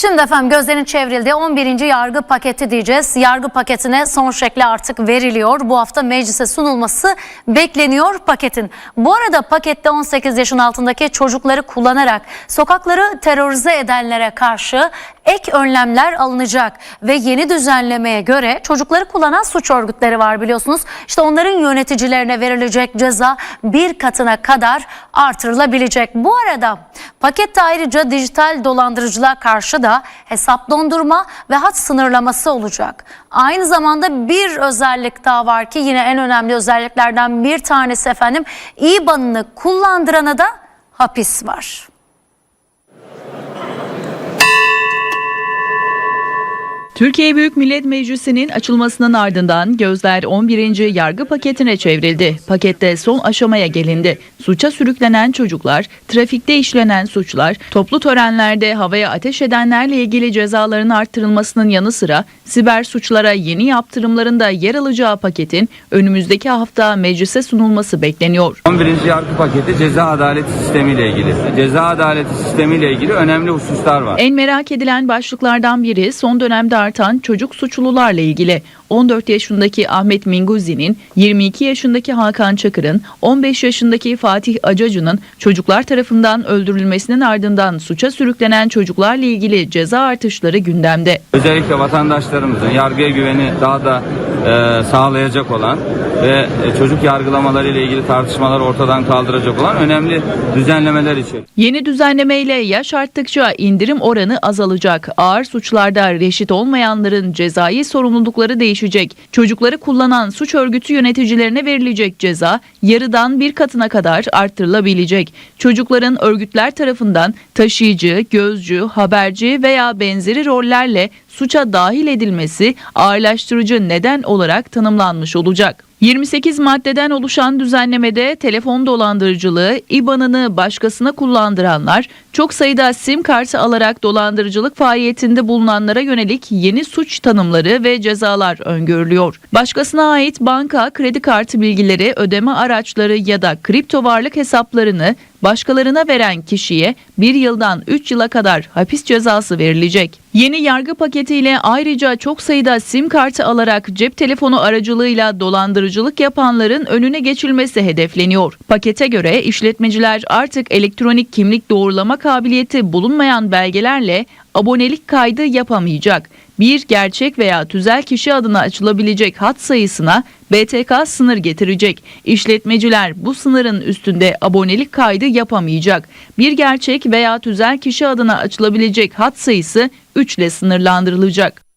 Şimdi efendim gözlerin çevrildiği 11. yargı paketi diyeceğiz. Yargı paketine son şekli artık veriliyor. Bu hafta meclise sunulması bekleniyor paketin. Bu arada pakette 18 yaşın altındaki çocukları kullanarak sokakları terörize edenlere karşı ek önlemler alınacak ve yeni düzenlemeye göre çocukları kullanan suç örgütleri var biliyorsunuz. İşte onların yöneticilerine verilecek ceza bir katına kadar artırılabilecek. Bu arada pakette ayrıca dijital dolandırıcılığa karşı da hesap dondurma ve hat sınırlaması olacak. Aynı zamanda bir özellik daha var ki yine en önemli özelliklerden bir tanesi efendim İBAN'ını kullandırana da hapis var. Türkiye Büyük Millet Meclisi'nin açılmasının ardından gözler 11. yargı paketine çevrildi. Pakette son aşamaya gelindi. Suça sürüklenen çocuklar, trafikte işlenen suçlar, toplu törenlerde havaya ateş edenlerle ilgili cezaların arttırılmasının yanı sıra siber suçlara yeni yaptırımların da yer alacağı paketin önümüzdeki hafta meclise sunulması bekleniyor. 11. yargı paketi ceza adaleti sistemi ile ilgili. Ceza adaleti sistemi ile ilgili önemli hususlar var. En merak edilen başlıklardan biri son dönemde artan çocuk suçlularla ilgili. 14 yaşındaki Ahmet Minguzi'nin, 22 yaşındaki Hakan Çakır'ın, 15 yaşındaki Fatih Acacı'nın çocuklar tarafından öldürülmesinin ardından suça sürüklenen çocuklarla ilgili ceza artışları gündemde. Özellikle vatandaşlarımızın yargıya güveni daha da e, sağlayacak olan ve e, çocuk yargılamaları ile ilgili tartışmaları ortadan kaldıracak olan önemli düzenlemeler için. Yeni düzenlemeyle yaş arttıkça indirim oranı azalacak. Ağır suçlarda reşit olmayanların cezai sorumlulukları değişecek. Çocukları kullanan suç örgütü yöneticilerine verilecek ceza yarıdan bir katına kadar arttırılabilecek. Çocukların örgütler tarafından taşıyıcı, gözcü, haberci veya benzeri rollerle suça dahil edilmesi ağırlaştırıcı neden olarak tanımlanmış olacak. 28 maddeden oluşan düzenlemede telefon dolandırıcılığı, IBAN'ını başkasına kullandıranlar, çok sayıda sim kartı alarak dolandırıcılık faaliyetinde bulunanlara yönelik yeni suç tanımları ve cezalar öngörülüyor. Başkasına ait banka, kredi kartı bilgileri, ödeme araçları ya da kripto varlık hesaplarını başkalarına veren kişiye 1 yıldan 3 yıla kadar hapis cezası verilecek. Yeni yargı paketiyle ayrıca çok sayıda sim kartı alarak cep telefonu aracılığıyla dolandırıcılık yapanların önüne geçilmesi hedefleniyor. Pakete göre işletmeciler artık elektronik kimlik doğrulama kabiliyeti bulunmayan belgelerle abonelik kaydı yapamayacak. Bir gerçek veya tüzel kişi adına açılabilecek hat sayısına BTK sınır getirecek. İşletmeciler bu sınırın üstünde abonelik kaydı yapamayacak. Bir gerçek veya tüzel kişi adına açılabilecek hat sayısı 3 ile sınırlandırılacak.